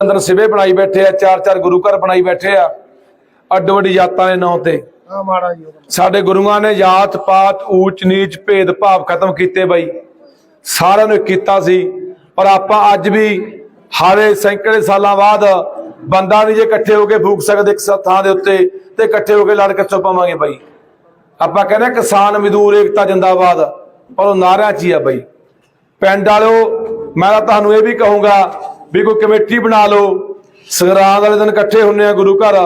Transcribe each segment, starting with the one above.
ਅੰਦਰ ਸਿਵੇ ਬਣਾਈ ਬੈਠੇ ਆ ਚਾਰ ਚਾਰ ਗੁਰੂ ਘਰ ਬਣਾਈ ਬੈਠੇ ਆ। ਅੱਡ ਵੱਡੀ ਜਾਤਾਂ ਦੇ ਨਾਂ ਤੇ। ਆ ਮਾੜਾ ਜੀ। ਸਾਡੇ ਗੁਰੂਆਂ ਨੇ ਜਾਤ ਪਾਤ ਊਚ ਨੀਚ ਭੇਦ ਭਾਵ ਖਤਮ ਕੀਤੇ ਬਾਈ। ਸਾਰਿਆਂ ਨੂੰ ਕੀਤਾ ਸੀ ਪਰ ਆਪਾਂ ਅੱਜ ਵੀ ਹਾਰੇ ਸੈਂਕੜੇ ਸਾਲਾਂ ਬਾਅਦ ਬੰਦਾ ਨਹੀਂ ਜੇ ਇਕੱਠੇ ਹੋ ਕੇ ਫੂਕ ਸਕਦੇ ਇੱਕ ਥਾਂ ਦੇ ਉੱਤੇ ਤੇ ਇਕੱਠੇ ਹੋ ਕੇ ਲੜ ਕਿੱਥੋਂ ਪਾਵਾਂਗੇ ਬਾਈ। ਆਪਾਂ ਕਹਿੰਦੇ ਕਿਸਾਨ ਮਜ਼ਦੂਰ ਏਕਤਾ ਜਿੰਦਾਬਾਦ ਪਰ ਉਹ ਨਾਰਿਆਂ 'ਚ ਹੀ ਆ ਬਾਈ। ਪਿੰਡ ਵਾਲਿਓ ਮੈਂ ਤਾਂ ਤੁਹਾਨੂੰ ਇਹ ਵੀ ਕਹੂੰਗਾ ਵੀ ਕੋਈ ਕਮੇਟੀ ਬਣਾ ਲਓ। ਸੰਗਰਾਂਦ ਵਾਲੇ ਦਿਨ ਇਕੱਠੇ ਹੁੰਨੇ ਆ ਗੁਰੂ ਘਰ।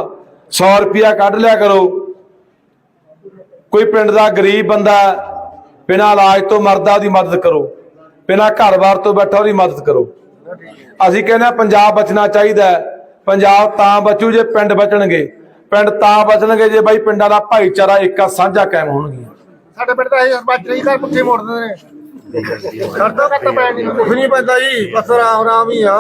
100 ਰੁਪਿਆ ਕੱਢ ਲਿਆ ਕਰੋ। ਕੋਈ ਪਿੰਡ ਦਾ ਗਰੀਬ ਬੰਦਾ ਬਿਨਾਂ ਇਲਾਜ ਤੋਂ ਮਰਦਾ ਉਹਦੀ ਮਦਦ ਕਰੋ। ਬਿਨਾਂ ਘਰ-ਬਾਰ ਤੋਂ ਬੈਠਾ ਉਹਦੀ ਮਦਦ ਕਰੋ। ਅਸੀਂ ਕਹਿੰਦੇ ਹਾਂ ਪੰਜਾਬ ਬਚਣਾ ਚਾਹੀਦਾ ਪੰਜਾਬ ਤਾਂ ਬਚੂ ਜੇ ਪਿੰਡ ਬਚਣਗੇ। ਪਿੰਡ ਤਾਂ ਬਚਣਗੇ ਜੇ ਬਾਈ ਪਿੰਡਾਂ ਦਾ ਭਾਈਚਾਰਾ ਏਕਾ ਸਾਂਝਾ ਕਾਇਮ ਹੋਣਗੀਆਂ। ਸਾਡੇ ਪਿੰਡ ਤਾਂ ਇਹ ਸਰਪੰਚ ਨਹੀਂ ਤਾਂ ਪੁੱਠੇ ਮੋੜ ਨੇ। ਕਰਦਾ ਕੱਟ ਪੈ ਨਹੀਂ ਕੁਝ ਨਹੀਂ ਪੈਂਦਾ ਜੀ ਬਸ ਰਾਮ ਰਾਮ ਹੀ ਆ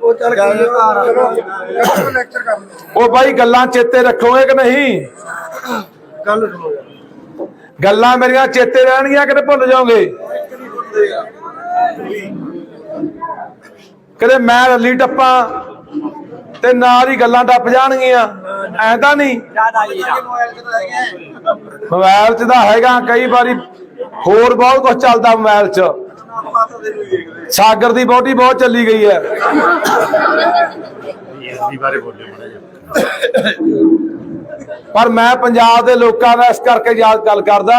ਉਹ ਚੱਲ ਚਲੋ ਲੈਕਚਰ ਕਰ ਉਹ ਬਾਈ ਗੱਲਾਂ ਚੇਤੇ ਰੱਖੋਗੇ ਕਿ ਨਹੀਂ? ਗੱਲ ਸੁਣੋ ਗੱਲਾਂ ਮੇਰੀਆਂ ਚੇਤੇ ਰਹਿਣਗੀਆਂ ਕਿਤੇ ਭੁੱਲ ਜਾਓਗੇ? ਕਦੇ ਮੈਂ ਰੱਲੀ ਟੱਪਾਂ ਤੇ ਨਾਲ ਹੀ ਗੱਲਾਂ ਟੱਪ ਜਾਣਗੀਆਂ। ਐ ਤਾਂ ਨਹੀਂ? ਮੋਬਾਈਲ 'ਚ ਤਾਂ ਹੈਗਾ ਕਈ ਵਾਰੀ ਹੋਰ ਬਹੁਤ ਕੁਝ ਚੱਲਦਾ ਮੋਬਾਈਲ 'ਚ। ਸਾਗਰ ਦੀ ਬੋਟੀ ਬਹੁਤ ਚੱਲੀ ਗਈ ਹੈ। ਪਰ ਮੈਂ ਪੰਜਾਬ ਦੇ ਲੋਕਾਂ ਦਾ ਇਸ ਕਰਕੇ ਯਾਦ ਗੱਲ ਕਰਦਾ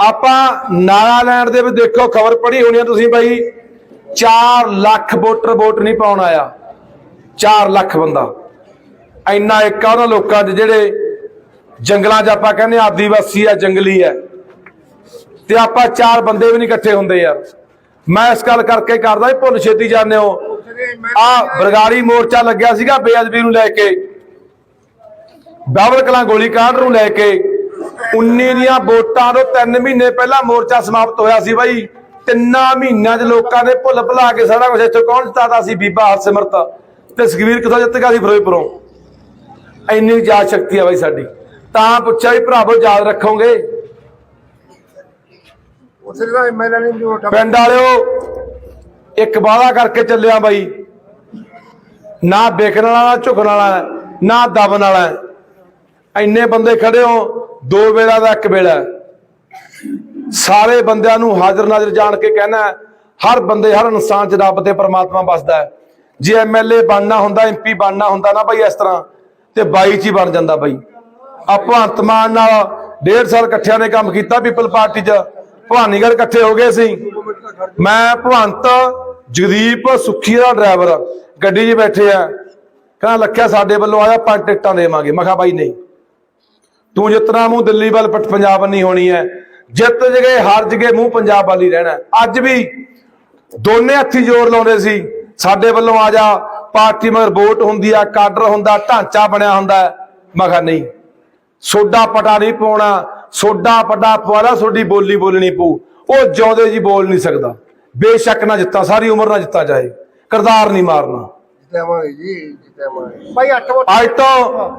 ਆਪਾਂ ਨਾਗਾਲੈਂਡ ਦੇ ਵਿੱਚ ਦੇਖੋ, ਖਬਰ ਪੜ੍ਹੀ ਹੋਣੀ ਆ ਤੁਸੀਂ ਬਾਈ। 4 ਲੱਖ ਵੋਟਰ ਵੋਟ ਨਹੀਂ ਪਾਉਣ ਆਇਆ। 4 ਲੱਖ ਬੰਦਾ। ਇੰਨਾ ਇੱਕ ਆ ਉਹਨਾਂ ਲੋਕਾਂ ਦੇ ਜਿਹੜੇ ਜੰਗਲਾਂ 'ਚ ਆਪਾਂ ਕਹਿੰਦੇ ਆ ਆਦੀਵਾਸੀ ਆ, ਜੰਗਲੀ ਆ। ਤੇ ਆਪਾਂ ਚਾਰ ਬੰਦੇ ਵੀ ਨਹੀਂ ਇਕੱਠੇ ਹੁੰਦੇ ਯਾਰ। ਮੈਂ ਇਸ ਗੱਲ ਕਰਕੇ ਕਰਦਾ ਭੁੱਲ ਛੇਤੀ ਜਾਂਦੇ ਹੋ। ਆ ਬਰਗਾੜੀ ਮੋਰਚਾ ਲੱਗਿਆ ਸੀਗਾ ਬੇਅਦਬੀ ਨੂੰ ਲੈ ਕੇ। ਬਾਬਲ ਕਲਾਂ ਗੋਲੀ ਕਾਂਡ ਨੂੰ ਲੈ ਕੇ। 19 ਦੀਆਂ ਵੋਟਾਂ ਤੋਂ 3 ਮਹੀਨੇ ਪਹਿਲਾਂ ਮੋਰਚਾ ਸਮਾਪਤ ਹੋਇਆ ਸੀ ਬਾਈ। ਤਿੰਨਾਂ ਮਹੀਨਿਆਂ 'ਚ ਲੋਕਾਂ ਨੇ ਭੁੱਲ ਭੁਲਾ ਕੇ ਸਾਰਾ ਕੁਝ ਇੱਥੇ ਕੌਣ ਜਿਤਾਦਾ ਸੀ? ਬੀਬਾ ਹਰਸਿਮਰਤ ਤੇ ਸੁਖਵੀਰ ਕਿਥੋਂ ਜਿੱਤ ਗਿਆ ਸੀ? ਫਿਰੋਜ਼ਪੁਰੋਂ। ਇੰਨੀ ਯਾਦ ਸ਼ਕਤੀ ਆ ਬਾਈ ਸਾਡੀ। ਤਾਂ ਪੁੱਛਿਆ ਵੀ ਭਰਾਵੋ, ਯਾਦ ਰੱਖੋਗੇ? ਉਸੇ ਦਾ ਐਮਐਲਏ ਨੇ ਵੀ ਪਿੰਡ ਵਾਲਿਓ, ਇੱਕ ਵਾਅਦਾ ਕਰਕੇ ਚੱਲਿਆ ਬਾਈ। ਨਾ ਵੇਖਣ ਵਾਲਾ ਝੁਕਣ ਵਾਲਾ, ਨਾ ਦਬਣ ਵਾਲਾ। ਇੰਨੇ ਬੰਦੇ ਖੜੇ ਹੋ, ਦੋ ਵੇਲਾ ਦਾ ਇੱਕ ਵੇਲਾ। ਸਾਰੇ ਬੰਦਿਆਂ ਨੂੰ ਹਾਜ਼ਰ ਨਾਜ਼ਰ ਜਾਣ ਕੇ ਕਹਿਣਾ ਹਰ ਬੰਦੇ, ਹਰ ਇਨਸਾਨ 'ਚ ਰੱਬ ਤੇ ਪ੍ਰਮਾਤਮਾ ਵਸਦਾ ਹੈ। ਜੇ ਐਮਐਲਏ ਬਣਨਾ ਹੁੰਦਾ ਐਮਪੀ ਬਣਨਾ ਹੁੰਦਾ ਨਾ ਬਾਈ ਇਸ ਤਰ੍ਹਾਂ, ਤੇ ਬਾਈ 'ਚ ਹੀ ਬਣ ਜਾਂਦਾ ਬਾਈ। ਆਪਾਂ ਅੰਤਮਾਨ ਨਾਲ ਡੇਢ ਸਾਲ ਇਕੱਠਿਆਂ ਨੇ ਕੰਮ ਕੀਤਾ ਪੀਪਲ ਪਾਰਟੀ 'ਚ। ਭਵਾਨੀਗੜ੍ਹ ਇਕੱਠੇ ਹੋ ਗਏ ਸੀ। ਮੈਂ ਭਵੰਤ ਜਗਦੀਪ ਸੁਖੀ ਦਾ ਡਰਾਈਵਰ ਗੱਡੀ 'ਚ ਬੈਠੇ ਆ। ਕਹਿੰਦਾ, ਲੱਖਿਆ, ਸਾਡੇ ਵੱਲੋਂ ਆਇਆ ਪੰਜ ਟਿਕਟਾਂ ਦੇਵਾਂਗੇ। ਮੈਂ ਕਿਹਾ, ਬਾਈ, ਨਹੀਂ। ਤੂੰ ਜਿਤਨਾ ਮੂੰਹ ਦਿੱਲੀ ਵੱਲ ਪਟ, ਪੰਜਾਬ ਨਹੀਂ ਹੋਣੀ ਹੈ ਜਿੱਤ ਜਗੇ, ਹਾਰ ਜਗੇ, ਮੂੰਹ ਪੰਜਾਬ ਵੱਲ ਹੀ ਰਹਿਣਾ ਅੱਜ ਵੀ ਦੋਨੇ ਹੱਥੀ ਜ਼ੋਰ ਲਾਉਂਦੇ ਸੀ। ਸਾਡੇ ਵੱਲੋਂ ਆ ਜਾ, ਪਾਰਟੀ ਮਗਰ ਵੋਟ ਹੁੰਦੀ ਆ, ਕਾਡਰ ਹੁੰਦਾ, ਢਾਂਚਾ ਬਣਿਆ ਹੁੰਦਾ ਮੈਂ ਕਿਹਾ, ਨਹੀਂ। ਸੋਡਾ ਪਟਾ ਨਹੀਂ ਪਾਉਣਾ। ਸੋਡਾ ਪਟਾ ਪਵਾਲਾ ਸੋਡੀ ਬੋਲੀ ਬੋਲਣੀ ਪਊ। ਉਹ ਜਿਉਂਦੇ ਜੀ ਬੋਲ ਨਹੀਂ ਸਕਦਾ। ਬੇਸ਼ੱਕ ਨਾ ਜਿੱਤਾ ਸਾਰੀ ਉਮਰ ਨਾ ਜਿੱਤਾ ਜਾਏ। ਕਰਦਾਰ ਨਹੀਂ ਮਾਰਨਾ। ਜਿੱਤਿਆਵਾਂਗੇ ਜੀ ਜਿੱਤਿਆਵਾਂਗੇ ਭਾਈ 8 ਵੋਟ ਅੱਜ ਤੋਂ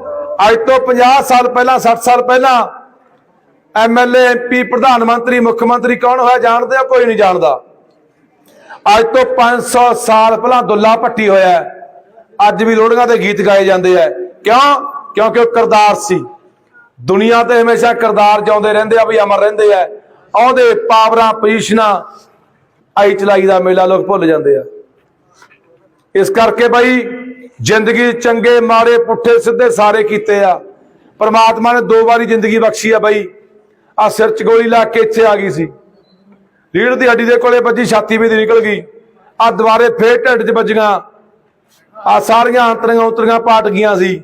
ਅੱਜ ਤੋਂ 50 ਸਾਲ ਪਹਿਲਾਂ 60 ਸਾਲ ਪਹਿਲਾਂ ਐਮਐਲਏ ਐਮਪੀ ਪ੍ਰਧਾਨ ਮੰਤਰੀ ਮੁੱਖ ਮੰਤਰੀ ਕੌਣ ਹੋਇਆ ਜਾਣਦੇ ਆ? ਕੋਈ ਨਹੀਂ ਜਾਣਦਾ। ਅੱਜ ਤੋਂ 500 ਸਾਲ ਪਹਿਲਾਂ ਦੁੱਲਾ ਭੱਟੀ ਹੋਇਆ। ਅੱਜ ਵੀ ਲੋੜੀਆਂ ਦੇ ਗੀਤ ਗਾਏ ਜਾਂਦੇ ਆ। ਕਿਉਂ? ਕਿਉਂਕਿ ਉਹ ਕਰਦਾਰ ਸੀ। ਦੁਨੀਆ ਤੇ ਹਮੇਸ਼ਾ ਕਰਦਾਰ ਜਿਉਂਦੇ ਰਹਿੰਦੇ ਆ, ਵੀ ਅਮਰ ਰਹਿੰਦੇ ਆ। ਉਹਦੇ ਪਾਵਰਾਂ ਪੋਜੀਸ਼ਨਾਂ ਆਈ ਚਲਾਈ ਦਾ ਮੇਲਾ ਲੋਕ ਭੁੱਲ ਜਾਂਦੇ ਆ। ਇਸ ਕਰਕੇ ਬਾਈ, ਜ਼ਿੰਦਗੀ ਚੰਗੇ, ਮਾੜੇ, ਪੁੱਠੇ, ਸਿੱਧੇ ਸਾਰੇ ਕੀਤੇ ਆ। ਪਰਮਾਤਮਾ ਨੇ ਦੋ ਵਾਰੀ ਜ਼ਿੰਦਗੀ ਬਖਸ਼ੀ ਆ ਬਾਈ। ਆ ਸਿਰ 'ਚ ਗੋਲੀ ਲਾ ਕੇ ਇੱਥੇ ਆ ਗਈ ਸੀ। ਰੀੜ ਦੀ ਹੱਡੀ ਦੇ ਕੋਲੇ ਵੱਜੀ, ਛਾਤੀ ਵੀ ਦੀ ਨਿਕਲ ਗਈ। ਆ ਦੁਬਾਰੇ ਫੇਰ ਢਿੱਡ 'ਚ ਵੱਜੀਆਂ। ਆ ਸਾਰੀਆਂ ਅੰਤਰੀਆਂ ਉਤਰੀਆਂ ਪਾਟ ਗਈਆਂ ਸੀ।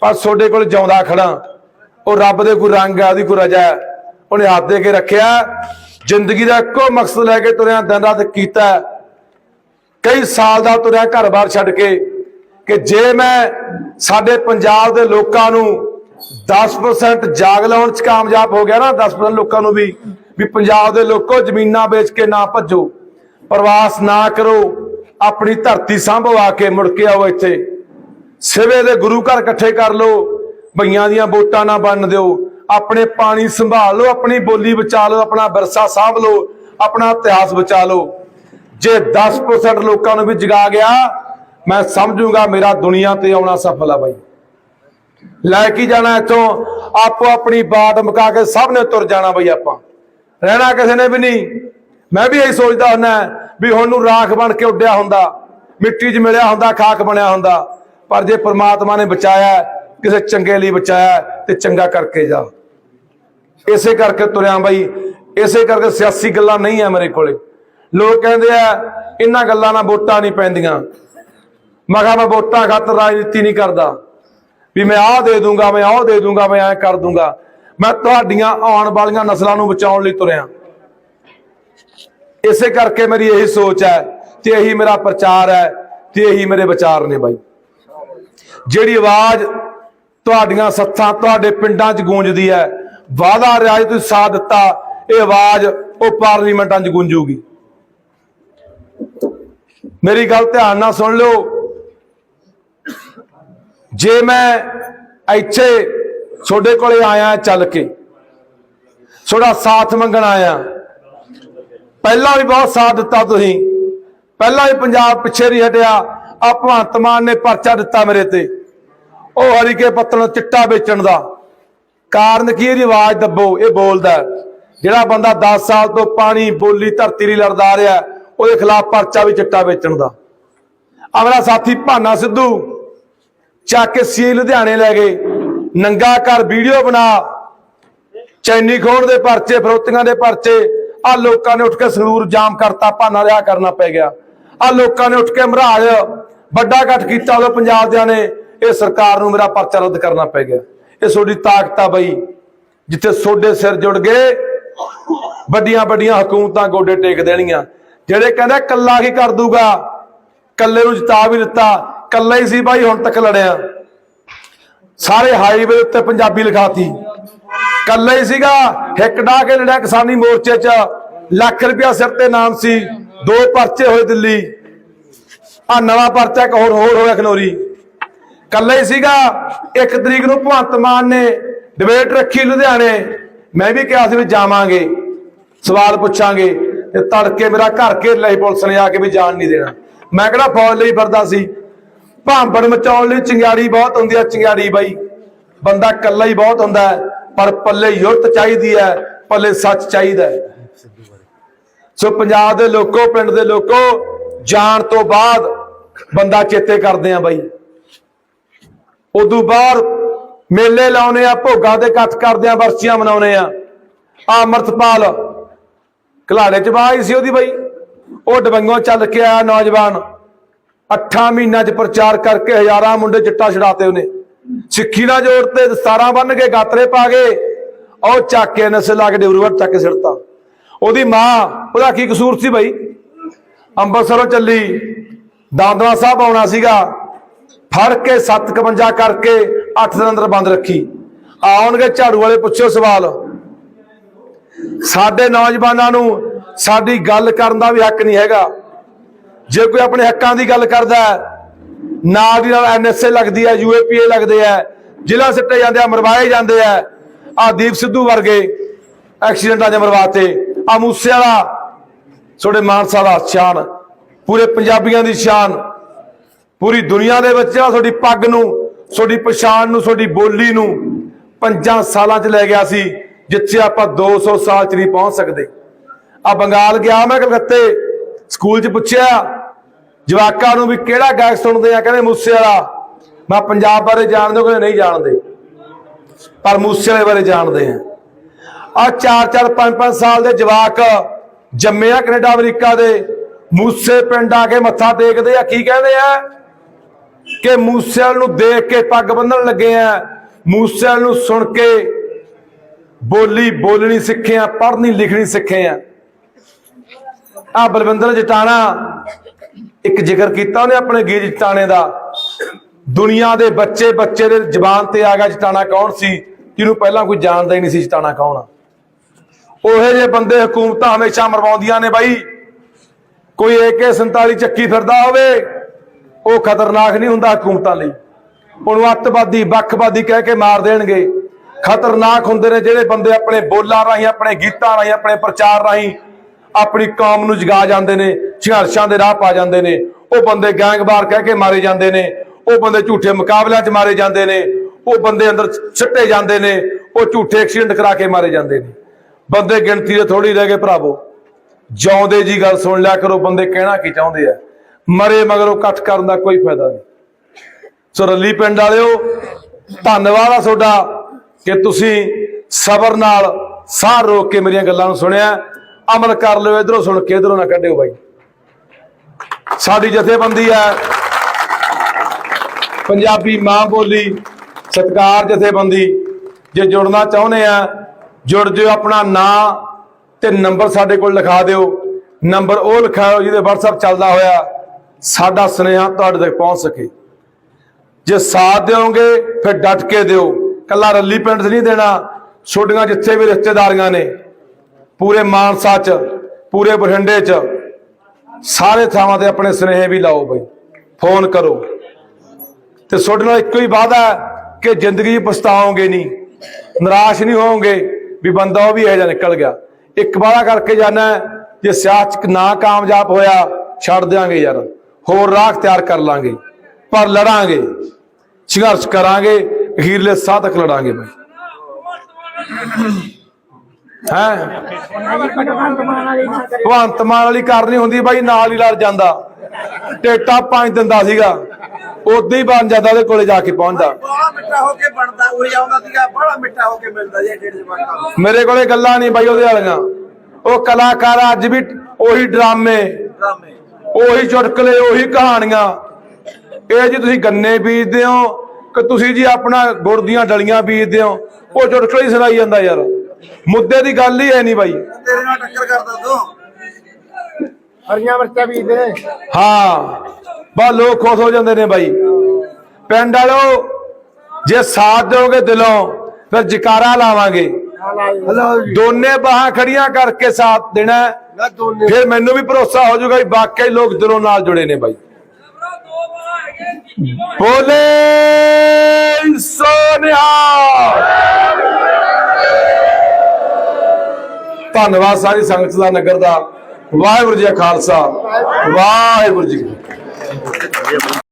ਪਰ ਤੁਹਾਡੇ ਕੋਲ ਜਿਉਂਦਾ ਖੜਾ। ਉਹ ਰੱਬ ਦੇ ਕੋਈ ਰੰਗ ਆ, ਉਹਦੀ ਕੋਈ ਰਜਾ ਹੈ। ਉਹਨੇ ਹੱਥ ਦੇ ਕੇ ਰੱਖਿਆ। ਜ਼ਿੰਦਗੀ ਦਾ ਇੱਕੋ ਮਕਸਦ ਲੈ ਕੇ ਤੁਰਿਆ, ਦਿਨ ਰਾਤ ਕੀਤਾ। ਕਈ ਸਾਲ ਦਾ ਤੁਰਿਆ ਘਰ-ਬਾਰ ਛੱਡ ਕੇ ਕਿ ਜੇ ਮੈਂ ਸਾਡੇ ਪੰਜਾਬ ਦੇ ਲੋਕਾਂ ਨੂੰ 10% ਜਾਗ ਲਾਉਣ ਚ ਕਾਮਯਾਬ ਹੋ ਗਿਆ ਨਾ 10% ਲੋਕਾਂ ਨੂੰ ਵੀ ਵੀ ਪੰਜਾਬ ਦੇ ਲੋਕੋ ਜ਼ਮੀਨਾਂ ਵੇਚ ਕੇ ਨਾ ਭੱਜੋ। ਪ੍ਰਵਾਸ ਨਾ ਕਰੋ। ਆਪਣੀ ਧਰਤੀ ਸੰਭੋ ਕੇ ਮੁੜ ਕੇ ਆਓ ਇੱਥੇ। ਸਿਵੇ ਦੇ ਗੁਰੂ ਘਰ ਇਕੱਠੇ ਕਰ ਲਓ। ਬਈਆਂ ਦੀਆਂ ਵੋਟਾਂ ਨਾ ਬਣ ਦਿਓ। ਆਪਣੇ ਪਾਣੀ ਸੰਭਾਲ ਲਓ, ਆਪਣੀ ਬੋਲੀ ਬਚਾ ਲਓ, ਆਪਣਾ ਵਿਰਸਾ ਸਾਂਭ ਲਓ, ਆਪਣਾ ਇਤਿਹਾਸ ਬਚਾ ਲਓ। ਜੇ 10% ਲੋਕਾਂ ਨੂੰ ਵੀ ਜਗਾ ਗਿਆ, ਮੈਂ ਸਮਝੂਗਾ ਮੇਰਾ ਦੁਨੀਆ ਤੇ ਆਉਣਾ ਸਫਲ ਆ ਬਾਈ। ਲੈ ਕੇ ਜਾਣਾ ਇੱਥੋਂ? ਆਪੋ ਆਪਣੀ ਬਾਤ ਮੁਕਾ ਕੇ ਸਭ ਨੇ ਤੁਰ ਜਾਣਾ ਬਈ ਆਪਾਂ। ਰਹਿਣਾ ਕਿਸੇ ਨੇ ਵੀ ਨਹੀਂ। ਮੈਂ ਵੀ ਇਹੀ ਸੋਚਦਾ ਹੁੰਦਾ ਵੀ ਹੁਣ ਨੂੰ ਰਾਖ ਬਣ ਕੇ ਉੱਡਿਆ ਹੁੰਦਾ। ਮਿੱਟੀ 'ਚ ਮਿਲਿਆ ਹੁੰਦਾ, ਖਾਕ ਬਣਿਆ ਹੁੰਦਾ। ਪਰ ਜੇ ਪ੍ਰਮਾਤਮਾ ਨੇ ਬਚਾਇਆ ਕਿਸੇ ਚੰਗੇ ਲਈ ਬਚਾਇਆ ਤੇ ਚੰਗਾ ਕਰਕੇ ਜਾ। ਇਸੇ ਕਰਕੇ ਤੁਰਿਆ ਬਾਈ, ਇਸੇ ਕਰਕੇ ਸਿਆਸੀ ਗੱਲਾਂ ਨਹੀਂ ਆ ਮੇਰੇ ਕੋਲੇ। ਲੋਕ ਕਹਿੰਦੇ ਆ, ਇਹਨਾਂ ਗੱਲਾਂ ਨਾਲ ਵੋਟਾਂ ਨਹੀਂ ਪੈਂਦੀਆਂ। ਮੈਂ ਕਿਹਾ ਮੈਂ ਵੋਟਾਂ ਖਾਤਰ ਰਾਜਨੀਤੀ ਨਹੀਂ ਕਰਦਾ। ਵੀ ਮੈਂ ਆਹ ਦੇ ਦੂੰਗਾ, ਮੈਂ ਆਹ ਦੇ ਦੂੰਗਾ, ਮੈਂ ਐ ਕਰ ਦੂੰਗਾ। ਮੈਂ ਤੁਹਾਡੀਆਂ ਆਉਣ ਵਾਲੀਆਂ ਨਸਲਾਂ ਨੂੰ ਬਚਾਉਣ ਲਈ ਤੁਰਿਆ। ਇਸੇ ਕਰਕੇ ਮੇਰੀ ਇਹੀ ਸੋਚ ਹੈ ਤੇ ਇਹੀ ਮੇਰਾ ਪ੍ਰਚਾਰ ਹੈ ਤੇ ਇਹੀ ਮੇਰੇ ਵਿਚਾਰ ਨੇ ਬਾਈ। ਜਿਹੜੀ ਆਵਾਜ਼ ਤੁਹਾਡੀਆਂ ਸੱਥਾਂ ਤੁਹਾਡੇ ਪਿੰਡਾਂ 'ਚ ਗੂੰਜਦੀ ਹੈ। ਵਾਅਦਾ ਰਿਆਜ ਤੁਸੀਂ ਸਾਥ ਦਿੱਤਾ, ਇਹ ਆਵਾਜ਼ ਉਹ ਪਾਰਲੀਮੈਂਟਾਂ 'ਚ ਗੂੰਜੂਗੀ। ਮੇਰੀ ਗੱਲ ਧਿਆਨ ਨਾਲ ਸੁਣ ਲਿਓ। ਜੇ ਮੈਂ ਇੱਥੇ ਤੁਹਾਡੇ ਕੋਲੇ ਆਇਆ ਚੱਲ ਕੇ, ਤੁਹਾਡਾ ਸਾਥ ਮੰਗਣ ਆਇਆ, ਪਹਿਲਾਂ ਵੀ ਬਹੁਤ ਸਾਥ ਦਿੱਤਾ ਤੁਸੀਂ, ਪਹਿਲਾਂ ਵੀ ਪੰਜਾਬ ਪਿੱਛੇ ਨਹੀਂ ਹਟਿਆ ਆ ਭਗਵੰਤ ਮਾਨ ਨੇ ਪਰਚਾ ਦਿੱਤਾ ਮੇਰੇ ਤੇ। ਉਹ ਹਰੀਕੇ ਪੱਤਨ ਚਿੱਟਾ ਵੇਚਣ ਦਾ। ਕਾਰਨ ਕੀ ਇਹਦੀ ਆਵਾਜ਼ ਦੱਬੋ, ਇਹ ਬੋਲਦਾ ਜਿਹੜਾ ਬੰਦਾ 10 ਸਾਲ ਤੋਂ ਪਾਣੀ, ਬੋਲੀ, ਧਰਤੀ ਲਈ ਲੜਦਾ ਰਿਹਾ, ਉਹਦੇ ਖਿਲਾਫ ਪਰਚਾ ਵੀ ਚਿੱਟਾ ਵੇਚਣ ਦਾ। ਆ ਸਾਥੀ ਭਾਨਾ ਸਿੱਧੂ, ਚੱਕ ਕੇ ਸੀ ਲੁਧਿਆਣੇ ਲੈ ਗਏ। ਨੰਗਾ ਘਰ ਵੀਡੀਓ ਬਣਾ। ਚੈਨੀ ਖੋਣ ਦੇ ਪਰਚੇ, ਫਰੋਤੀਆਂ ਦੇ ਪਰਚੇ। ਆ ਲੋਕਾਂ ਨੇ ਉੱਠ ਕੇ ਸੰਗਰੂਰ ਜਾਮ ਕਰਤਾ, ਭਾਨਾ ਰਿਆ ਕਰਨਾ ਪੈ ਗਿਆ। ਆ ਲੋਕਾਂ ਨੇ ਉੱਠ ਕੇ ਮਹਾਰਾਜ ਵੱਡਾ ਇਕੱਠ ਕੀਤਾ ਉਦੋਂ ਪੰਜਾਬ ਦਿਆਂ ਨੇ। ਇਹ ਸਰਕਾਰ ਨੂੰ ਮੇਰਾ ਪਰਚਾ ਰੱਦ ਕਰਨਾ ਪੈ ਗਿਆ। ਇਹ ਤੁਹਾਡੀ ਤਾਕਤ ਆ ਬਈ, ਜਿੱਥੇ ਸੋਡੇ ਸਿਰ ਜੁੜ ਗਏ, ਵੱਡੀਆਂ ਵੱਡੀਆਂ ਹਕੂਮਤਾਂ ਗੋਡੇ ਟੇਕ ਦੇਣੀਆਂ। ਜਿਹੜੇ ਕਹਿੰਦੇ ਕੱਲਾ ਕੀ ਕਰ ਦੂਗਾ? ਕੱਲੇ ਨੂੰ ਜਿਤਾ ਵੀ ਦਿੱਤਾ, ਕੱਲਾ ਹੀ ਸੀ ਬਾਈ, ਹੁਣ ਤੱਕ ਲੜਿਆ। ਸਾਰੇ ਹਾਈਵੇ ਉੱਤੇ ਪੰਜਾਬੀ ਲਿਖਾਤੀ। ਕੱਲਾ ਹੀ ਸੀਗਾ, ਹਿੱਕ ਡਾ ਕੇ ਲੜਿਆ ਕਿਸਾਨੀ ਮੋਰਚੇ 'ਚ। ਲੱਖ ਰੁਪਇਆ ਸਿਰ ਤੇ ਨਾਮ ਸੀ, ਦੋ ਪਰਚੇ ਹੋਏ ਦਿੱਲੀ। ਆ ਨਵਾਂ ਪਰਚਾ ਇੱਕ ਹੋਰ ਹੋਰ ਹੋਇਆ ਖਨੌਰੀ। ਕੱਲਾ ਹੀ ਸੀਗਾ। ਇੱਕ ਤਰੀਕ ਨੂੰ ਭਗਵੰਤ ਮਾਨ ਨੇ ਡਿਬੇਟ ਰੱਖੀ ਲੁਧਿਆਣੇ। ਮੈਂ ਵੀ ਕਿਹਾ ਸੀ ਵੀ ਜਾਵਾਂਗੇ, ਸਵਾਲ ਪੁੱਛਾਂਗੇ ਤੇ ਤੜਕੇ ਮੇਰਾ ਘਰ ਘੇਰ ਲਈ ਪੁਲਿਸ ਨੇ ਆ ਕੇ ਵੀ ਜਾਣ ਨਹੀਂ ਦੇਣਾ। ਮੈਂ ਕਿਹੜਾ ਫੌਜ ਲਈ ਫਿਰਦਾ ਸੀ। ਭਾਂਬੜ ਮਚਾਉਣ ਲਈ ਚਿੰਗਾੜੀ ਬਹੁਤ ਹੁੰਦੀ ਹੈ ਚਿੰਗਾੜੀ ਬਾਈ। ਬੰਦਾ ਇਕੱਲਾ ਹੀ ਬਹੁਤ ਹੁੰਦਾ ਹੈ, ਪਰ ਪੱਲੇ ਯੁਰਤ ਚਾਹੀਦੀ ਹੈ, ਪੱਲੇ ਸੱਚ ਚਾਹੀਦਾ ਸੋ ਪੰਜਾਬ ਦੇ ਲੋਕੋ, ਪਿੰਡ ਦੇ ਲੋਕੋ, ਜਾਣ ਤੋਂ ਬਾਅਦ ਬੰਦਾ ਚੇਤੇ ਕਰਦੇ ਆ ਬਾਈ। ਉਦੋਂ ਬਾਅਦ ਮੇਲੇ ਲਾਉਨੇ ਆ, ਭੋਗਾਂ ਦੇ ਇਕੱਠ ਕਰਦੇ ਆ, ਵਰਸੀਆਂ ਮਨਾਉਨੇ ਆ। ਆ ਅਮਰਤਪਾਲ ਘਲਾੜੇ ਚ ਬਾਈ ਸੀ ਉਹਦੀ ਬਈ। ਉਹ ਡਬੰਗੋਂ ਚੱਲ ਕੇ ਆਇਆ ਨੌਜਵਾਨ। ਅੱਠਾਂ ਮਹੀਨਿਆਂ ਚ ਪ੍ਰਚਾਰ ਕਰਕੇ ਹਜ਼ਾਰਾਂ ਮੁੰਡੇ ਚਿੱਟਾ ਛਡਾਤੇ ਉਹਨੇ। ਸਿੱਖੀ ਨਾਲ ਜੋੜ ਤੇ ਦਸਤਾਰਾਂ ਬੰਨ ਕੇ ਗਾਤਰੇ ਪਾ ਗਏ ਉਹ ਚੱਕ ਕੇ ਨਸੇ ਲਾ ਕੇ ਡਿਬਰੂਗੜ੍ਹ ਚੱਕ ਕੇ ਸਿੱਟਤਾ ਉਹਦੀ ਮਾਂ, ਉਹਦਾ ਕੀ ਕਸੂਰ ਸੀ ਬਈ? ਅੰਮ੍ਰਿਤਸਰੋਂ ਚੱਲੀ। ਦਾਦਵਾ ਸਾਹਿਬ ਆਉਣਾ ਸੀਗਾ। ਫੜ ਕੇ 751 ਕਰਕੇ 8 ਦਿਨ ਅੰਦਰ ਬੰਦ ਰੱਖੀ। ਆਉਣਗੇ ਝਾੜੂ ਵਾਲੇ, ਪੁੱਛਿਓ ਸਵਾਲ। ਸਾਡੇ ਨੌਜਵਾਨਾਂ ਨੂੰ ਸਾਡੀ ਗੱਲ ਕਰਨ ਦਾ ਵੀ ਹੱਕ ਨਹੀਂ ਹੈਗਾ। ਜੇ ਕੋਈ ਆਪਣੇ ਹੱਕਾਂ ਦੀ ਗੱਲ ਕਰਦਾ ਨਾਲ ਦੀ ਨਾਲ ਐਨਐਸਏ ਲੱਗਦੀ ਹੈ, ਯੂਏਪੀਏ ਲੱਗਦੇ ਆ ਜ਼ਿਲ੍ਹਾ ਸਿੱਟੇ ਜਾਂਦੇ ਆ, ਮਰਵਾਏ ਜਾਂਦੇ ਆ ਆ ਦੀਪ ਸਿੱਧੂ ਵਰਗੇ ਐਕਸੀਡੈਂਟਾਂ 'ਚ ਮਰਵਾਤੇ। ਆ ਮੂਸੇ ਵਾਲਾ ਤੁਹਾਡੇ ਮਾਨਸਾ ਦਾ ਸ਼ਾਨ ਪੂਰੇ ਪੰਜਾਬੀਆਂ ਦੀ ਸ਼ਾਨ। ਪੂਰੀ ਦੁਨੀਆ ਦੇ ਵਿੱਚ ਆ, ਤੁਹਾਡੀ ਪੱਗ ਨੂੰ, ਤੁਹਾਡੀ ਪਛਾਣ ਨੂੰ, ਤੁਹਾਡੀ ਬੋਲੀ ਨੂੰ ਪੰਜਾਂ ਸਾਲਾਂ 'ਚ ਲੈ ਗਿਆ ਸੀ, ਜਿੱਥੇ ਆਪਾਂ 200 ਸਾਲ 'ਚ ਨਹੀਂ ਪਹੁੰਚ ਸਕਦੇ। ਆ ਬੰਗਾਲ ਗਿਆ ਮੈਂ ਕਲਕੱਤੇ, ਸਕੂਲ 'ਚ ਪੁੱਛਿਆ, ਜਵਾਕਾਂ ਨੂੰ ਵੀ ਕਿਹੜਾ ਗਾਇਕ ਸੁਣਦੇ ਆ? ਕਹਿੰਦੇ ਮੂਸੇ ਵਾਲਾ ਮੈਂ ਪੰਜਾਬ ਬਾਰੇ ਜਾਣਦੇ ਹੋ ਕਹਿੰਦੇ ਨਹੀਂ ਜਾਣਦੇ? ਪਰ ਮੂਸੇ ਵਾਲੇ ਬਾਰੇ ਜਾਣਦੇ ਆ। ਆ 4-4 5-5 ਸਾਲ ਦੇ ਜਵਾਕ ਜੰਮੇ ਆ ਕੈਨੇਡਾ, ਅਮਰੀਕਾ ਦੇ। ਮੂਸੇ ਪਿੰਡ ਆ ਕੇ ਮੱਥਾ ਟੇਕਦੇ ਆ, ਕੀ ਕਹਿੰਦੇ ਆ? ਕਿ ਮੂਸੇਵਾਲ ਨੂੰ ਦੇਖ ਕੇ ਪੱਗ ਬੰਨਣ ਲੱਗੇ ਆ। ਮੂਸੇਵਾਲ ਨੂੰ ਸੁਣ ਕੇ ਬੋਲੀ ਬੋਲਣੀ ਸਿੱਖੇ ਆ, ਪੜ੍ਹਨੀ ਲਿਖਣੀ ਸਿੱਖੇ ਆ। ਆ ਬਲਵਿੰਦਰ ਜਟਾਣਾ ਇੱਕ ਜ਼ਿਕਰ ਕੀਤਾ ਉਹਨੇ ਆਪਣੇ ਗੀਤ ਜਟਾਣੇ ਦਾ। ਦੁਨੀਆ ਦੇ ਬੱਚੇ ਬੱਚੇ ਦੇ ਜ਼ਬਾਨ ਤੇ ਆ ਗਿਆ ਜਟਾਣਾ ਕੌਣ ਸੀ? ਜਿਹਨੂੰ ਪਹਿਲਾਂ ਕੋਈ ਜਾਣਦਾ ਹੀ ਨਹੀਂ ਸੀ ਜਟਾਣਾ ਕੌਣ ਆ। ਉਹੇ ਜੇ ਬੰਦੇ ਹਕੂਮਤਾਂ ਹਮੇਸ਼ਾ ਮਰਵਾਉਂਦੀਆਂ ਨੇ ਬਾਈ। ਕੋਈ AK47 ਚੱਕੀ ਫਿਰਦਾ ਹੋਵੇ ਉਹ ਖਤਰਨਾਕ ਨਹੀਂ ਹੁੰਦਾ ਹਕੂਮਤਾਂ ਲਈ। ਉਹਨੂੰ ਅੱਤਵਾਦੀ, ਵੱਖਵਾਦੀ ਕਹਿ ਕੇ ਮਾਰ ਦੇਣਗੇ। ਖਤਰਨਾਕ ਹੁੰਦੇ ਨੇ ਜਿਹੜੇ ਬੰਦੇ ਆਪਣੇ ਬੋਲਾਂ ਰਾਹੀਂ, ਆਪਣੇ ਗੀਤਾਂ ਰਾਹੀਂ, ਆਪਣੇ ਪ੍ਰਚਾਰ ਰਾਹੀਂ ਆਪਣੀ ਕੌਮ ਨੂੰ ਜਗਾ ਜਾਂਦੇ ਨੇ, ਸੰਘਰਸ਼ਾਂ ਦੇ ਰਾਹ ਪਾ ਜਾਂਦੇ ਨੇ। ਉਹ ਬੰਦੇ ਗੈਂਗਵਾਰ ਕਹਿ ਕੇ ਮਾਰੇ ਜਾਂਦੇ ਨੇ, ਉਹ ਬੰਦੇ ਝੂਠੇ ਮੁਕਾਬਲਿਆਂ 'ਚ ਮਾਰੇ ਜਾਂਦੇ ਨੇ, ਉਹ ਬੰਦੇ ਅੰਦਰ ਛੱਟੇ ਜਾਂਦੇ ਨੇ, ਉਹ ਝੂਠੇ ਐਕਸੀਡੈਂਟ ਕਰਾ ਕੇ ਮਾਰੇ ਜਾਂਦੇ ਨੇ। ਬੰਦੇ ਗਿਣਤੀ ਦੇ ਥੋੜੀ ਰਹਿ ਗਏ ਭਰਾਵੋ। ਜਿਉਂਦੇ ਜੀ ਗੱਲ ਸੁਣ ਲਿਆ ਕਰੋ, ਬੰਦੇ ਕਹਿਣਾ ਕੀ ਚਾਹੁੰਦੇ ਆ? ਮਰੇ ਮਗਰੋਂ ਇਕੱਠ ਕਰਨ ਦਾ ਕੋਈ ਫਾਇਦਾ ਨਹੀਂ। ਸੋ ਰੱਲੀ ਪਿੰਡ ਵਾਲਿਓ, ਧੰਨਵਾਦ ਆ ਤੁਹਾਡਾ ਕਿ ਤੁਸੀਂ ਸਬਰ ਨਾਲ ਸਾਹ ਰੋਕ ਕੇ ਮੇਰੀਆਂ ਗੱਲਾਂ ਨੂੰ ਸੁਣਿਆ। ਅਮਲ ਕਰ ਲਿਓ, ਇਧਰੋਂ ਸੁਣ ਕੇ ਇਧਰੋਂ ਨਾ ਕੱਢਿਓ ਬਾਈ। ਸਾਡੀ ਜਥੇਬੰਦੀ ਹੈ। ਪੰਜਾਬੀ ਮਾਂ ਬੋਲੀ, ਸਤਕਾਰ ਜਥੇਬੰਦੀ, ਜੇ ਜੁੜਨਾ ਚਾਹੁੰਦੇ ਆ, ਜੁੜ ਜਿਓ ਆਪਣਾ ਨਾਂ ਤੇ ਨੰਬਰ ਸਾਡੇ ਕੋਲ ਲਿਖਾ ਦਿਓ। ਨੰਬਰ ਉਹ ਲਿਖਾਓ ਜਿਹਦੇ WhatsApp ਚੱਲਦਾ ਹੋਇਆ। ਸਾਡਾ ਸੁਨੇਹਾ ਤੁਹਾਡੇ ਤੱਕ ਪਹੁੰਚ ਸਕੇ। ਜੇ ਸਾਥ ਦਿਓਗੇ, ਫਿਰ ਡਟ ਕੇ ਦਿਓ। ਕੱਲਾ ਰੱਲੀ ਪਿੰਡ 'ਚ ਨਹੀਂ ਦੇਣਾ। ਛੋਡੀਆਂ ਜਿੱਥੇ ਵੀ ਰਿਸ਼ਤੇਦਾਰੀਆਂ ਨੇ, ਪੂਰੇ ਮਾਨਸਾ 'ਚ, ਪੂਰੇ ਬਠਿੰਡੇ 'ਚ, ਸਾਰੇ ਥਾਵਾਂ ਤੇ ਆਪਣੇ ਸੁਨੇਹੇ ਵੀ ਲਾਓ ਬਈ। ਫੋਨ ਕਰੋ। ਤੇ ਤੁਹਾਡੇ ਨਾਲ ਇੱਕੋ ਹੀ ਵਾਅਦਾ ਕਿ ਜ਼ਿੰਦਗੀ ਪਛਤਾਓਗੇ ਨਹੀਂ। ਨਿਰਾਸ਼ ਨਹੀਂ ਹੋਵੋਗੇ ਵੀ ਬੰਦਾ ਉਹ ਵੀ ਇਹੋ ਜਿਹਾ ਨਿਕਲ ਗਿਆ। ਇੱਕ ਵਾਅਦਾ ਕਰਕੇ ਜਾਣਾ ਜੇ ਸਿਆਸਤ ਨਾ ਕਾਮਯਾਬ ਹੋਇਆ, ਛੱਡ ਦਿਆਂਗੇ ਯਾਰ। ਹੋਰ ਰਾਹ ਤਿਆਰ ਕਰ ਲਾਂਗੇ ਪਰ ਲੜਾਂਗੇ ਸੰਘਰਸ਼ ਕਰਾਂਗੇ ਅਖੀਰਲੇ ਸਾਹ ਤੱਕ ਲੜਾਂਗੇ ਬਈ। ਹੈ? ਭਗਵੰਤ ਮਾਨ ਵਾਲੀ ਕਰਨੀ ਹੁੰਦੀ ਬਾਈ ਨਾਲ ਹੀ ਲੜ ਜਾਂਦਾ। ਟੇਟਾ ਪੰਜ ਦਿੰਦਾ ਸੀਗਾ ਉਦੋਂ ਹੀ ਬਣ ਜਾਂਦਾ ਉਹਦੇ ਕੋਲੇ ਜਾ ਕੇ ਪਹੁੰਚਦਾ। ਬੜਾ ਮਿੱਠਾ ਹੋ ਕੇ ਬਣਦਾ ਉਹੀ ਆਉਂਦਾ ਸੀਗਾ ਬੜਾ ਮਿੱਠਾ ਹੋ ਕੇ ਮਿਲਦਾ ਜੀ ਡੇਢ ਜਮਾਨਾ ਮੇਰੇ ਕੋਲੇ ਗੱਲਾਂ ਨਹੀਂ ਬਾਈ ਉਹਦੇ ਵਾਲੀਆਂ। ਉਹ ਕਲਾਕਾਰ ਅੱਜ ਵੀ ਉਹੀ ਡਰਾਮੇ। ਡਰਾਮੇ। ਉਹੀ ਚੁਟਕਲੇ ਉਹੀ ਕਹਾਣੀਆਂ। ਇਹ ਜੀ ਤੁਸੀਂ ਗੰਨੇ ਬੀਜਦੇ ਹੋ ਕਿ ਤੁਸੀਂ ਜੀ ਆਪਣਾ ਗੁੜ ਦੀਆਂ ਡਲੀਆਂ ਬੀਜਦੇ ਹੋ ਉਹ ਚੁਟਕਲੇ ਹੀ ਸੁਣਾਈ ਜਾਂਦਾ ਯਾਰ। ਮੁੱਦੇ ਦੀ ਗੱਲ ਹੀ ਹੈ ਨਹੀਂ ਬਾਈ। ਤੇਰੇ ਨਾਲ ਟੱਕਰ ਕਰਦਾ ਤੂੰ। ਹਰੀਆਂ ਮਿਰਚਾਂ ਬੀਜਦੇ ਨੇ। ਹਾਂ ਬਾ ਲੋਕ ਖੁਸ਼ ਹੋ ਜਾਂਦੇ ਨੇ ਬਾਈ। ਪਿੰਡ ਵਾਲੋ ਜੇ ਸਾਥ ਦਿਓਗੇ ਦਿਲੋਂ ਫਿਰ ਜਕਾਰਾ ਲਾਵਾਂਗੇ। ਦੋਨੇ ਬਾਹਾਂ ਖੜੀਆਂ ਕਰਕੇ ਸਾਥ ਦੇਣਾ ਫਿਰ ਮੈਨੂੰ ਵੀ ਭਰੋਸਾ ਹੋ ਜਾਊਗਾ ਵੀ ਵਾਕਈ ਲੋਕ ਦਿਲੋਂ ਨਾਲ ਜੁੜੇ ਨੇ ਬਾਈ। ਬੋਲੇ ਸੋਨਿਆ। ਧੰਨਵਾਦ ਸਾਰੀ ਸੰਗਤ ਦਾ ਨਗਰ ਦਾ। ਵਾਹਿਗੁਰੂ ਜੀ ਕਾ ਖਾਲਸਾ। ਵਾਹਿਗੁਰੂ ਜੀ ਕੀ